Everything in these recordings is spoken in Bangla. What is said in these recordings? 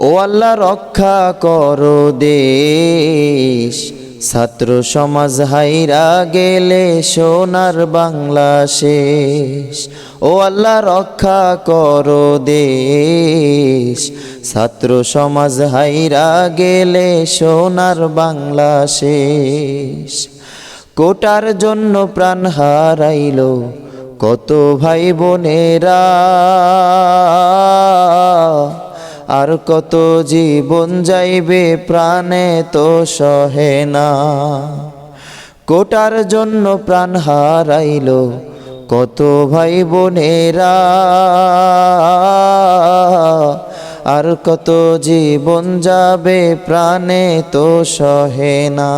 ও আল্লাহ রক্ষা করো দেশ। ছাত্র সমাজ হাইরা গেলে সোনার বাংলা শেষ। ও আল্লাহ রক্ষা করো দেশ। ছাত্র সমাজ হাইরা গেলে সোনার বাংলা শেষ। কোটার জন্য প্রাণ হারাইল কত ভাই বোনেরা। আর কত জীবন যাইবে প্রাণে তো সহে না। কোটার জন্য প্রাণ হারাইল কত ভাই বোনেরা। আর কত জীবন যাবে প্রাণে তো সহে না।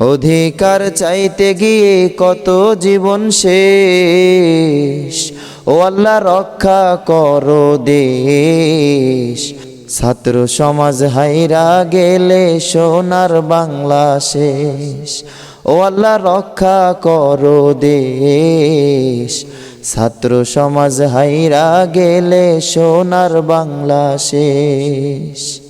অধিকার চাইতে গিয়ে কত জীবন শেষ। ও আল্লাহ, রক্ষা করো দেশ। ছাত্র সমাজ হাইরা গেলে সোনার বাংলা শেষ। ও আল্লাহ, রক্ষা করো দেশ। ছাত্র সমাজ হাইরা গেলে সোনার বাংলা শেষ।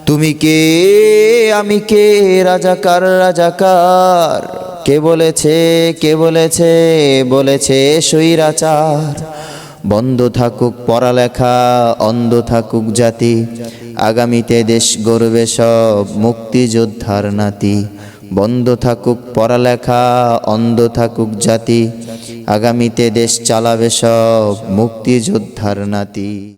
তুমি কে? আমি কে? রাজাকার রাজাকার। কে বলেছে কে বলেছে? বলেছে সৈরাচার বন্ধ থাকুক পড়ালেখা, অন্ধ থাকুক জাতি। আগামীতে দেশ গড়বে সব মুক্তিযোদ্ধার নাতি। বন্ধ থাকুক পড়ালেখা, অন্ধ থাকুক জাতি। আগামীতে দেশ চালাবে সব মুক্তিযোদ্ধার নাতি।